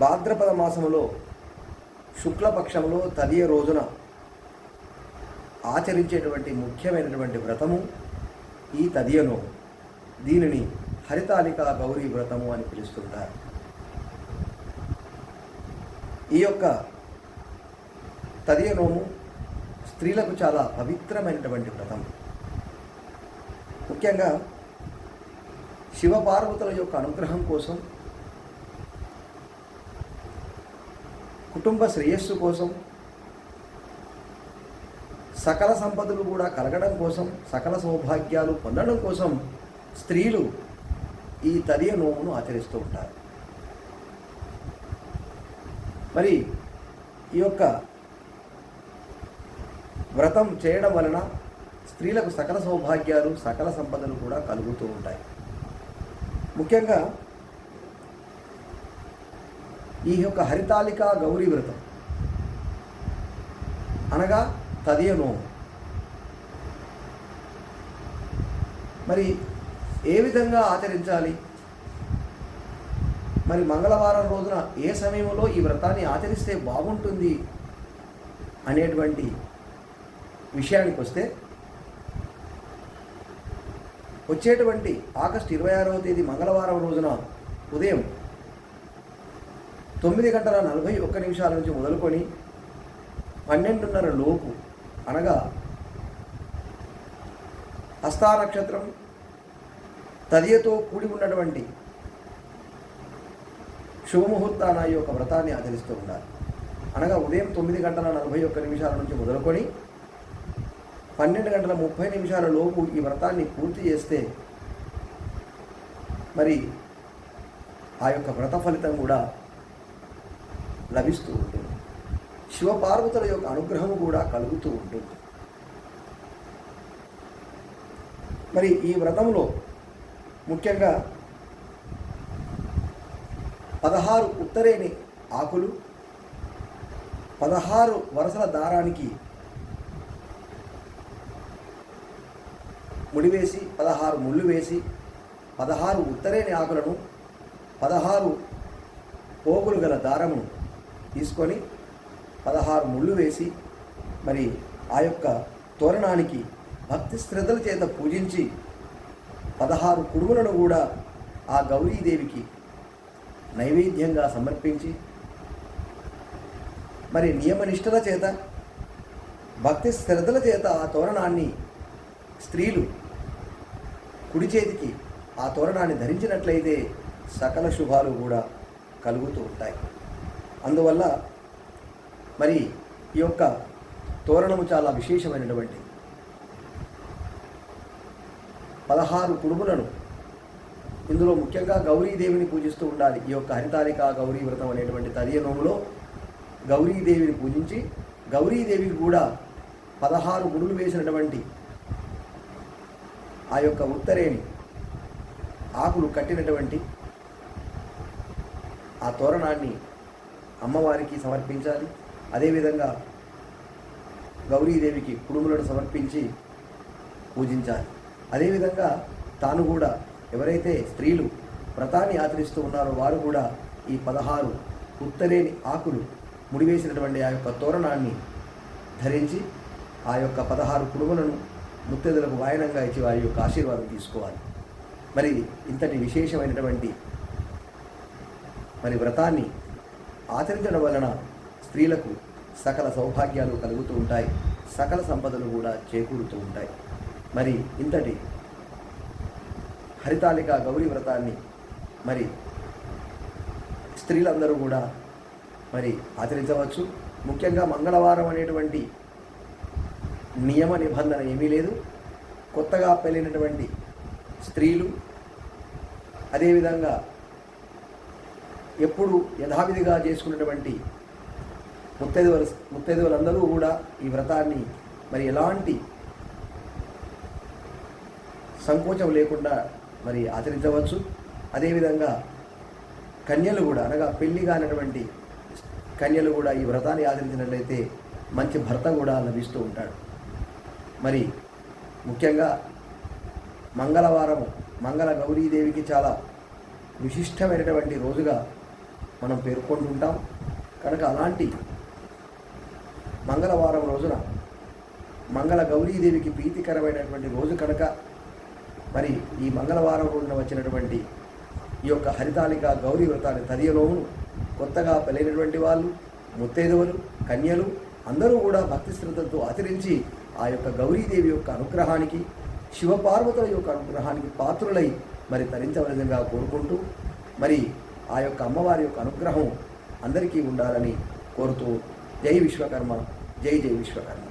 భాద్రపద మాసములో శుక్లపక్షంలో తదియ రోజున ఆచరించేటువంటి ముఖ్యమైనటువంటి వ్రతము ఈ తదియను దీనిని హరితాలిక గౌరీ వ్రతము అని పిలుస్తుంటారు. ఈ యొక్క తదియ నోము స్త్రీలకు చాలా పవిత్రమైనటువంటి వ్రతం. ముఖ్యంగా శివపార్వతుల యొక్క అనుగ్రహం కోసం కుటుంబ శ్రేయస్సు కోసం సకల సంపదలు కూడా కలగడం కోసం సకల సౌభాగ్యాలు పొందడం కోసం స్త్రీలు ఈ తదియ నోమును ఆచరిస్తూ ఉంటారు. మరి ఈ యొక్క వ్రతం చేయడం వలన స్త్రీలకు సకల సౌభాగ్యాలు సకల సంపదలు కూడా కలుగుతూ ఉంటాయి. ముఖ్యంగా ఈ యొక్క హరితాళిక గౌరీ వ్రతం. అనగా తదియ నోము మరి ఏ విధంగా ఆచరించాలి? మరి మంగళవారం రోజున ఏ సమయంలో ఈ వ్రతాన్ని ఆచరిస్తే బాగుంటుంది అనేటువంటి విషయానికి వస్తే వచ్చేటువంటి ఆగస్టు ఇరవై ఆరవ తేదీ మంగళవారం రోజున ఉదయం తొమ్మిది గంటల నలభై ఒక్క నిమిషాల నుంచి మొదలుకొని పన్నెండున్నర లోపు అనగా హస్తా నక్షత్రం తదియతో కూడి ఉన్నటువంటి శుభముహూర్తాన ఈ యొక్క వ్రతాన్ని ఆచరిస్తూ ఉండాలి. అనగా ఉదయం తొమ్మిది గంటల నలభై ఒక్క నిమిషాల నుంచి మొదలుకొని పన్నెండు గంటల ముప్పై నిమిషాల లోపు ఈ వ్రతాన్ని పూర్తి చేస్తే మరి ఆ యొక్క వ్రత ఫలితం కూడా లభిస్తూ ఉంటుంది. శివపార్వతుల యొక్క అనుగ్రహం కూడా కలుగుతూ ఉంటుంది. మరి ఈ వ్రతంలో ముఖ్యంగా పదహారు ఉత్తరేణి ఆకులు పదహారు వరుసల దారానికి ముడివేసి పదహారు ముళ్ళు వేసి పదహారు ఉత్తరేణి ఆకులను పదహారు పోగులు గల దారమును తీసుకొని పదహారు ముళ్ళు వేసి మరి ఆ యొక్క తోరణానికి భక్తి శ్రద్ధల చేత పూజించి పదహారు కుడుములను కూడా ఆ గౌరీదేవికి నైవేద్యంగా సమర్పించి మరి నియమనిష్టల చేత భక్తి శ్రద్ధల చేత ఆ తోరణాన్ని స్త్రీలు కుడి చేతికి ఆ తోరణాన్ని ధరించినట్లయితే సకల శుభాలు కూడా కలుగుతూ ఉంటాయి. అందువల్ల మరి ఈ యొక్క తోరణము చాలా విశేషమైనటువంటి పదహారు కుడుములను ఇందులో ముఖ్యంగా గౌరీదేవిని పూజిస్తూ ఉండాలి. ఈ యొక్క హరితారిక గౌరీ వ్రతం అనేటువంటి తదియ నోములో గౌరీదేవిని పూజించి గౌరీదేవికి కూడా పదహారు గుడులు వేసినటువంటి ఆ యొక్క ఉత్తరేణి ఆకులు కట్టినటువంటి ఆ తోరణాన్ని అమ్మవారికి సమర్పించాలి. అదేవిధంగా గౌరీదేవికి కుడుములను సమర్పించి పూజించాలి. అదేవిధంగా తాను కూడా ఎవరైతే స్త్రీలు వ్రతాన్ని ఆచరిస్తూ ఉన్నారో వారు కూడా ఈ పదహారు ఉత్తరేని ఆకులు ముడివేసినటువంటి ఆ యొక్క తోరణాన్ని ధరించి ఆ యొక్క పదహారు కుడుములను ముత్తెదులకు వాయనంగా ఇచ్చి వారి యొక్క ఆశీర్వాదం తీసుకోవాలి. మరి ఇంతటి విశేషమైనటువంటి మరి వ్రతాన్ని ఆచరించడం వలన స్త్రీలకు సకల సౌభాగ్యాలు కలుగుతూ ఉంటాయి. సకల సంపదలు కూడా చేకూరుతూ ఉంటాయి. మరి ఇంతటి హరితాలిక గౌరీ వ్రతాన్ని మరి స్త్రీలందరూ కూడా మరి ఆచరించవచ్చు. ముఖ్యంగా మంగళవారం అనేటువంటి నియమ నిబంధన ఏమీ లేదు. కొత్తగా పెళ్ళినటువంటి స్త్రీలు అదేవిధంగా ఎప్పుడు యథావిధిగా చేసుకున్నటువంటి ముత్తైదువులు ముత్తైదువులందరూ కూడా ఈ వ్రతాన్ని మరి ఎలాంటి సంకోచం లేకుండా మరి ఆచరించవచ్చు. అదేవిధంగా కన్యలు కూడా అనగా పెళ్ళి కానటువంటి కన్యలు కూడా ఈ వ్రతాన్ని ఆచరించినట్లయితే మంచి భర్త కూడా లభిస్తూ ఉంటాడు. మరి ముఖ్యంగా మంగళవారము మంగళ గౌరీదేవికి చాలా విశిష్టమైనటువంటి రోజుగా మనం పేర్కొంటుంటాం కనుక అలాంటి మంగళవారం రోజున మంగళ గౌరీదేవికి ప్రీతికరమైనటువంటి రోజు కనుక మరి ఈ మంగళవారం రోజున వచ్చినటువంటి ఈ యొక్క హరితాలిక గౌరీ వ్రతాన్ని తదియలోను కొత్తగా పెళ్ళైనటువంటి వాళ్ళు ముత్తైదవులు కన్యలు అందరూ కూడా భక్తి శ్రద్ధలతో ఆచరించి ఆ యొక్క గౌరీదేవి యొక్క అనుగ్రహానికి శివపార్వతుల యొక్క అనుగ్రహానికి పాత్రులై మరి తరించవలసిందిగా కోరుకుంటూ మరి ఆ యొక్క అమ్మవారి యొక్క అనుగ్రహం అందరికీ ఉండాలని కోరుతూ జై విశ్వకర్మ జై జై విశ్వకర్మ.